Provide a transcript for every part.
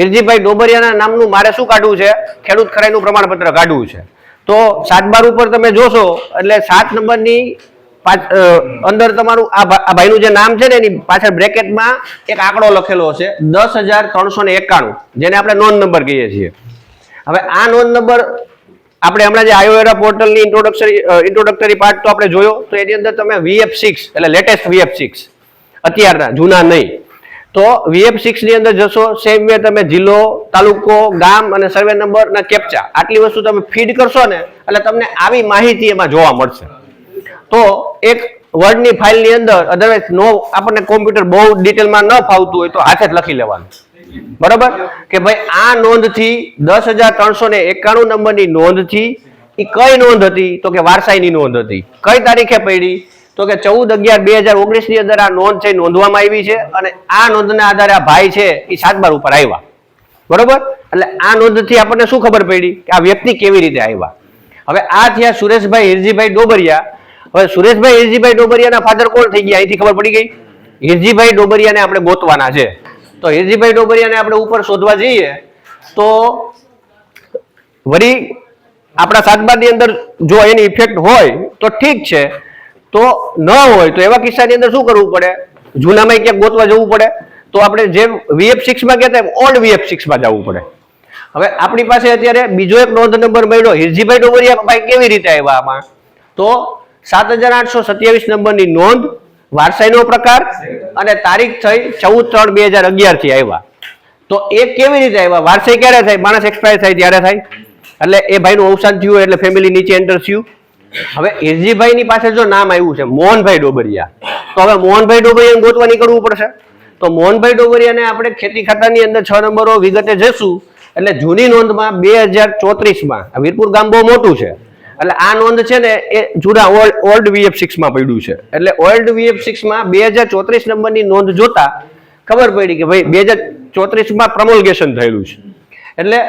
હિરજીભાઈ ડોબરિયાના નામનું મારે શું કાઢવું છે? ખેડૂત ખરાઈનું પ્રમાણપત્ર કાઢવું છે. તો સાત બાર ઉપર તમે જોશો, એટલે સાત નંબરની અંદર તમારું આ ભાઈનું જે નામ છે ને એની પાછળ બ્રેકેટમાં એક આંકડો લખેલો હશે, દસ હજાર ત્રણસો ને એકાણું, જેને આપણે નોંધ નંબર કહીએ છીએ. હવે આ નોંધ નંબર આપણે હમણાં જે આયોએરા પોર્ટલની ઇન્ટ્રોડક્ટરી ઇન્ટ્રોડક્ટરી પાર્ટ તો આપણે જોયો, તો એની અંદર તમે વીએફ સિક્સ, એટલે લેટેસ્ટ વીએફ સિક્સ, અત્યારના, જૂના નહીં. તો વીએફ સિક્સની અંદર જશો સેમ વે તમે જિલ્લો, તાલુકો, ગામ અને સર્વે નંબર અને કેપ્ચા આટલી વસ્તુ તમે ફીડ કરશો ને, એટલે તમને આવી માહિતી એમાં જોવા મળશે. તો એક વર્ડની ફાઇલની અંદર અધરવાઇઝ નો આપણને કોમ્પ્યુટર બહુ ડિટેલમાં ન ફાવતું હોય તો હાથે જ લખી લેવાનું. બરાબર? કે ભાઈ આ નોંધથી દસ હજાર ત્રણસો ને એકાણું નંબરની નોંધથી એ કઈ નોંધ હતી? તો કે વારસાઈની નોંધ હતી. કઈ તારીખે પડી? તો કે ચૌદ અગિયાર બે હજાર ઓગણીસની અંદર આ નોંધ છે નોંધવામાં આવી છે અને આ નોંધના આધારે આ ભાઈ છે એ સાતબાર ઉપર આવ્યા. બરોબર? એટલે આ નોંધથી આપણને શું ખબર પડી? કે આ વ્યક્તિ કેવી રીતે આવ્યા? હવે આ થયા સુરેશભાઈ હિરજીભાઈ ડોબરિયા. હવે સુરેશભાઈ હિરજીભાઈ ડોબરિયાના ફાધર કોણ થઈ ગયા? અહીંથી ખબર પડી ગઈ? હિરજીભાઈ ડોબરિયાને આપણે ગોતવાના છે. તો હિરજીભાઈ ડોબરિયાને આપણે ઉપર શોધવા જઈએ, તો વળી આપણા સાતબારની અંદર જો એની ઇફેક્ટ હોય, તો ઠીક છે. તો ન હોય તો એવા કિસ્સાની અંદર શું કરવું પડે? જૂનામાં ક્યાંક ગોતવા જવું પડે? તો આપણે જેમ વીએફ સિક્સમાં કહેતા એમ ઓલ્ડ વીએફ સિક્સમાં જવું પડે. હવે આપણી પાસે અત્યારે બીજો એક નોંધ નંબર મળ્યો. હિરજીભાઈ ડોબરિયા ભાઈ કેવી રીતે આવ્યા આમાં? તો સાત હજાર આઠસો સત્યાવીસ નંબરની નોંધ, વારસાઈનો પ્રકાર અને તારીખ થઈ ચૌદ ત્રણ બે હજાર અગિયારથી આવ્યા. તો એ કેવી રીતે આવ્યા? વારસાઈ ક્યારે થાય? માણસ એક્સપાયર થાય ત્યારે થાય. એટલે એ ભાઈનું અવસાન થયું એટલે ફેમિલી નીચે એન્ટર થયું. હવે હિરજીભાઈ ની પાસે જો નામ આવ્યું છે, મોહનભાઈ ડોબરિયા, તો હવે મોહનભાઈ ડોબરિયાને ગોતવા નીકળવું પડશે. તો મોહનભાઈ ડોબરિયાને આપણે ખેતી ખાતાની અંદર છ નંબરો વિગતે જઈશું. એટલે જૂની નોંધમાં બે હજાર ચોત્રીસમાં વીરપુર ગામ બહુ મોટું છે, એટલે આ નોંધ છે ને એ જૂના ઓલ્ડ વીએફ સિક્સમાં પડ્યું છે. એટલે ઓલ્ડ વીએફ સિક્સમાં બે હજાર ચોત્રીસ નંબરની નોંધ જોતા ખબર પડી કે ભાઈ, બે હજાર ચોત્રીસમાં પ્રમોલગેશન થયેલું છે. એટલે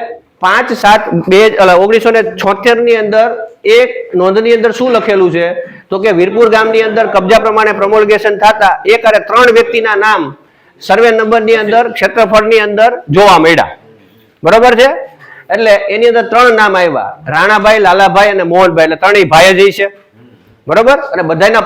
પાંચ સાત બે ઓગણીસો ને છોતેરની અંદર એક નોંધની અંદર શું લખેલું છે? તો કે વીરપુર ગામની અંદર કબજા પ્રમાણે પ્રમોલગેશન થતા એક અને ત્રણ વ્યક્તિના નામ સર્વે નંબરની અંદર, ક્ષેત્રફળની અંદર જોવા મળ્યા. બરોબર છે? એટલે એની અંદર ત્રણ નામ આવ્યા. રાણાભાઈ, લાલાભાઈ અને મોહનભાઈ. એટલે ત્રણેય ભાઈ જ છે. બરોબર? અને બધાના